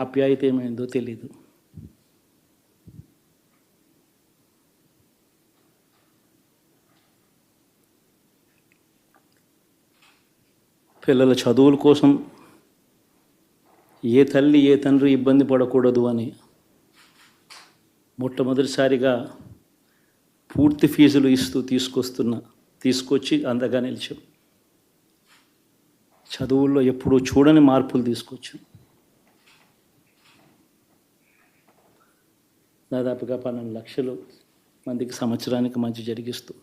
ఆప్యాయత ఏమైందో తెలీదు. పిల్లల చదువుల కోసం ఏ తల్లి ఏ తండ్రి ఇబ్బంది పడకూడదు అని మొట్టమొదటిసారిగా పూర్తి ఫీజులు ఇస్తూ తీసుకొస్తున్న తీసుకొచ్చి అందగా నిలిచాం. చదువుల్లో ఎప్పుడూ చూడని మార్పులు తీసుకొచ్చాం. దాదాపుగా పన్నెండు లక్షలు మందికి సంవత్సరానికి మంచి జరిగిస్తూ.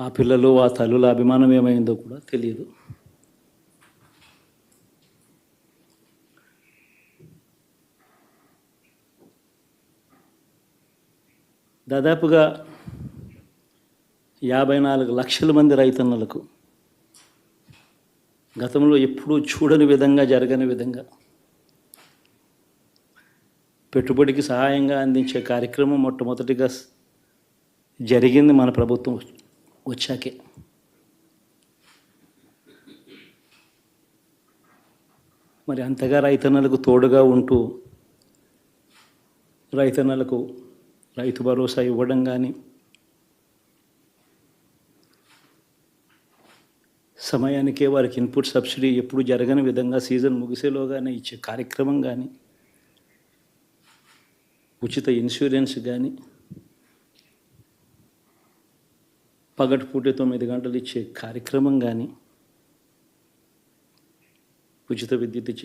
ఆ పిల్లలు ఆ తల్లుల అభిమానం ఏమైందో కూడా తెలియదు. దాదాపుగా యాభై నాలుగు లక్షల మంది రైతన్నలకు గతంలో ఎప్పుడూ చూడని విధంగా జరగని విధంగా పెట్టుబడికి సహాయంగా అందించే కార్యక్రమం మొట్టమొదటిగా జరిగింది మన ప్రభుత్వం వచ్చాకే. మరి అంతగా రైతన్నలకు తోడుగా ఉంటూ రైతన్నలకు రైతు భరోసా ఇవ్వడం కానీ సమయానికే వారికి ఇన్పుట్ సబ్సిడీ ఎప్పుడు జరగని విధంగా సీజన్ ముగిసేలోగానే ఇచ్చే కార్యక్రమం కానీ ఉచిత ఇన్సూరెన్స్ కానీ పగటిపూట తొమ్మిది గంటలు ఇచ్చే కార్యక్రమం కానీ ఉచిత విద్యుత్ ఇచ్చే